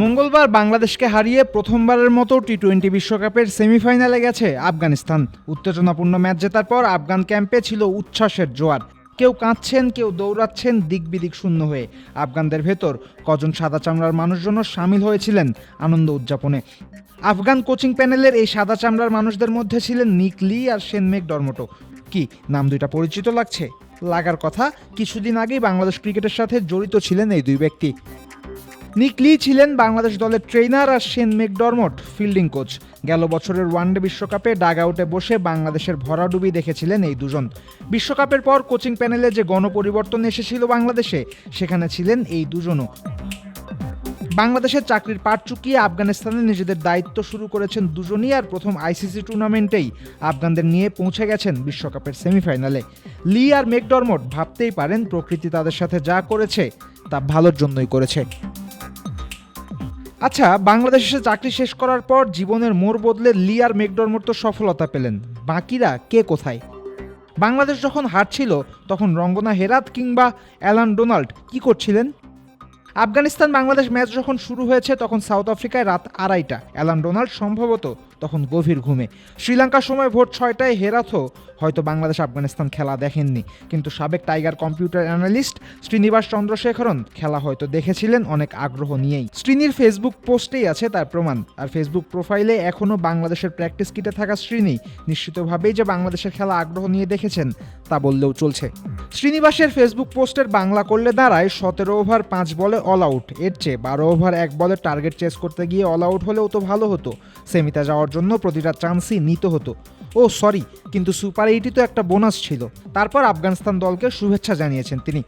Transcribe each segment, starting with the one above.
মঙ্গলবার বাংলাদেশকে হারিয়ে প্রথমবারের মতো টি টোয়েন্টি বিশ্বকাপের সেমিফাইনালে গেছে আফগানিস্তান। উত্তেজনাপূর্ণ ম্যাচ জেতার পর আফগান ক্যাম্পে ছিল উচ্ছ্বাসের জোয়ার। কেউ কাঁদছেন, কেউ দৌড়াচ্ছেন দিক বিদিক শূন্য হয়ে। আফগানদের ভেতর কজন সাদা চামড়ার মানুষজনও সামিল হয়েছিলেন আনন্দ উদযাপনে। আফগান কোচিং প্যানেলের এই সাদা চামড়ার মানুষদের মধ্যে ছিলেন নিক লি আর সেনমেক ডরমটো। কি, নাম দুইটা পরিচিত লাগছে? লাগার কথা, কিছুদিন আগেই বাংলাদেশ ক্রিকেটের সাথে জড়িত ছিলেন এই দুই ব্যক্তি। নিকলি ছিলেন বাংলাদেশ দলের ট্রেনার আর সেন মেকডরমট ফিল্ডিং কোচ। গেল বছরের ওয়ানডে বিশ্বকাপে ডাগ আউটে বসে বাংলাদেশের ভরাডুবি দেখেছিলেন এই দুজন। বিশ্বকাপের পর কোচিং প্যানেলে যে গণপরিবর্তন এসেছিল বাংলাদেশে, সেখানে ছিলেন এই দুজনও। বাংলাদেশের চাকরির পাট চুকিয়ে আফগানিস্তানে নিজেদের দায়িত্ব শুরু করেছেন দুজনই আর প্রথম আইসিসি টুর্নামেন্টেই আফগানদের নিয়ে পৌঁছে গেছেন বিশ্বকাপের সেমিফাইনালে। লি আর মেকডরমট ভাবতেই পারেন প্রকৃতি তাদের সাথে যা করেছে তা ভালোর জন্যই করেছে। আচ্ছা বাংলাদেশে চাকরি শেষ করার পর জীবনের মোড় বদলে লি আর মেকডরমট তো সফলতা পেলেন। বাকিরা কে কোথায়? বাংলাদেশ যখন হারছিল, তখন রঙ্গনা হেরাত কিংবা অ্যালান ডোনাল্ড কি করছিলেন? আফগানিস্তান, বাংলাদেশ ম্যাচ যখন শুরু হয়েছে, তখন সাউথ আফ্রিকায় রাত আড়াইটা। অ্যালান ডোনাল্ড সম্ভবত তখন গভীর ঘুমে। শ্রীলঙ্কার সময় ভোট ছয়টায় হেরাথও হয়তো বাংলাদেশ, আফগানিস্তান খেলা দেখেননি। কিন্তু সাবেক tiger computer analyst Srinivas Chandrasekaran খেলা হয়তো দেখেছিলেন, অনেক আগ্রহ নিয়েই। শ্রীনির ফেসবুক পোস্টেই আছে তার প্রমাণ। আর ফেসবুক প্রোফাইলে এখনও বাংলাদেশের প্র্যাকটিস কিটে থাকা শ্রীনি নিশ্চিতভাবেই যে বাংলাদেশের খেলা আগ্রহ নিয়ে দেখেছেন, তা বললেও চলছে। শ্রীনিবাসের ফেসবুক পোস্টের বাংলা করলে দাঁড়ায় সতেরো ওভার পাঁচ বলে অল আউট। এর চেয়ে বারো ওভার এক বলে টার্গেট চেস করতে গিয়ে অল আউট হলেও তো ভালো হতো। সেমিতে যাওয়ার জন্য প্রতিটা চান্সই নিতে হতো। ও সরি, কিন্তু সুপার এইটই তো একটা বোনাস ছিল। তারপর আফগানিস্তান দলকে শুভেচ্ছা জানিয়েছেন তিনি।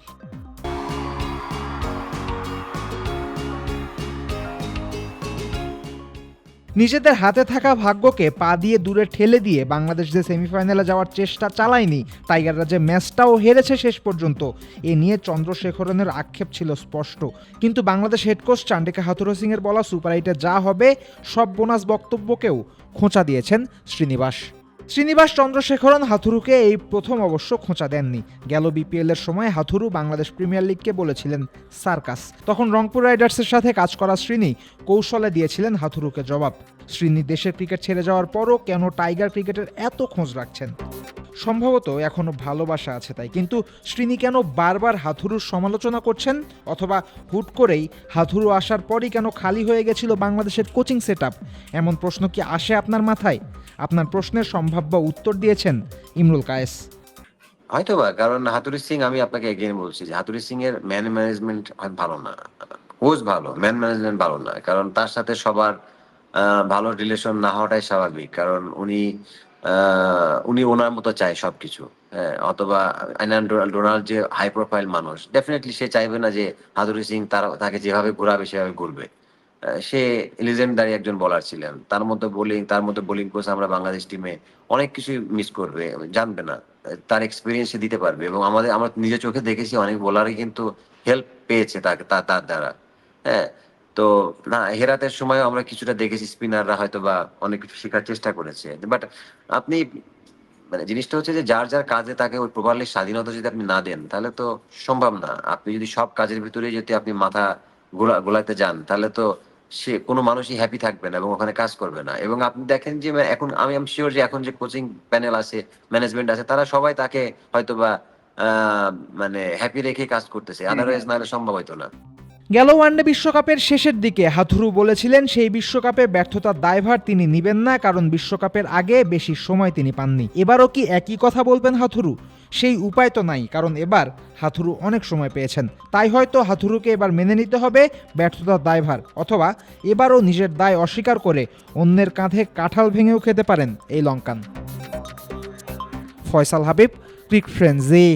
নিজেদের হাতে থাকা ভাগ্যকে পা দিয়ে দূরে ঠেলে দিয়ে বাংলাদেশ যে সেমিফাইনালে যাওয়ার চেষ্টা চালায়নি, টাইগাররা যে ম্যাচটাও হেরেছে শেষ পর্যন্ত, এ নিয়ে চন্দ্রশেখরনের আক্ষেপ ছিল স্পষ্ট। কিন্তু বাংলাদেশ হেড কোচ চান্ডিকা হাথুরো সিংয়ের বলা সুপার এইটে যা হবে, সব বোনাস বক্তব্যকেও খোঁচা দিয়েছেন শ্রীনিবাস। শ্রীনিবাস চন্দ্রশেখরন হাথুরুকে এই প্রথম অবশ্য খোঁচা দেননি। গেল বিপিএল এর সময় হাথুরু বাংলাদেশ প্রিমিয়ার লিগকে বলেছিলেন, সার্কাস। তখন রংপুর রাইডার্সের সাথে কাজ করা শ্রীনি কৌশলে দিয়েছিলেন হাথুরুকে জবাব। শ্রীনি দেশের ক্রিকেট ছেড়ে যাওয়ার পরও কেন টাইগার ক্রিকেটের এত খোঁজ রাখছেন? সম্ভবত এখনও ভালোবাসা আছে তাই। কিন্তু শ্রীনি কেন বারবার হাথুরুর সমালোচনা করছেন? অথবা হুট করেই হাথুরু আসার পরই কেন খালি হয়ে গেছিল বাংলাদেশের কোচিং সেট এমন প্রশ্ন কি আসে আপনার মাথায়? আপনার প্রশ্নের সম্ভাব্য উত্তর দিয়েছেন ইমরুল কায়েস। হয়তো বা, কারণ হাতুরি সিং, আমি আপনাকে এগেন বলছি যে হাতুরি সিং এর ম্যান ম্যানেজমেন্ট ভালো না। কোচ ভালো ম্যান ম্যানেজমেন্ট ভালো না। কারণ তার সাথে সবার ভালো রিলেশন না হওয়াটাই স্বাভাবিক। কারণ উনি উনি ওনার মতো চায় সবকিছু। হ্যাঁ অথবা ডোনাল্ড যে হাই প্রোফাইল মানুষ ডেফিনেটলি সে চাইবে না যে হাতুরি সিং তার, তাকে যেভাবে সেভাবে ঘুরবে। সে লিজেন্ডারি একজন বলার ছিলেন। তার মতো বোলিং তার মতো বোলিং কোচ আমরা বাংলাদেশ টিমে অনেক কিছুই মিস করবে, জানবে না। তার এক্সপিরিয়েন্স দিতে পারবে এবং আমাদের, আমরা নিজের চোখে দেখেছি অনেক বোলারই কিন্তু হেল্প পেয়েছে তাকে তার দ্বারা। হ্যাঁ তো না হেরাতের সময় আমরা কিছুটা দেখেছি স্পিনাররা হয়তো বা অনেক কিছু শেখার চেষ্টা করেছে। বাট আপনি মানে জিনিসটা হচ্ছে যে যার যার কাজে তাকে ওই প্রপারলি স্বাধীনতা যদি আপনি না দেন তাহলে তো সম্ভব না। আপনি যদি সব কাজের ভিতরে যদি আপনি মাথা গোলা গোলাতে যান তাহলে তো সে কোনো মানুষই হ্যাপি থাকবে না এবং ওখানে কাজ করবে না। এবং আপনি দেখেন যে এখন আমি এম শিওর যে এখন যে কোচিং প্যানেল আছে ম্যানেজমেন্ট আছে তারা সবাই তাকে হয়তোবা আহ, মানে হ্যাপি রেখে কাজ করতেছে। আদারওয়াইজ না হলে সম্ভব হয়তো না। গেল ওয়ানডে বিশ্বকাপের শেষের দিকে হাথুরু বলেছিলেন, সেই বিশ্বকাপে ব্যর্থতার দায়ভার তিনি নিবেন না, কারণ বিশ্বকাপের আগে বেশি সময় তিনি পাননি। এবারও কি একই কথা বলবেন হাথুরু? সেই উপায় তো নাই, কারণ এবার হাথুরু অনেক সময় পেয়েছেন। তাই হয়তো হাথুরুকে এবার মেনে নিতে হবে ব্যর্থতার দায়ভার, অথবা এবারও নিজের দায় অস্বীকার করে অন্যের কাঁধে কাঁঠাল ভেঙেও খেতে পারেন এই লঙ্কান। ফয়সাল হাবিব, ক্রিক ফ্রেন্ডজি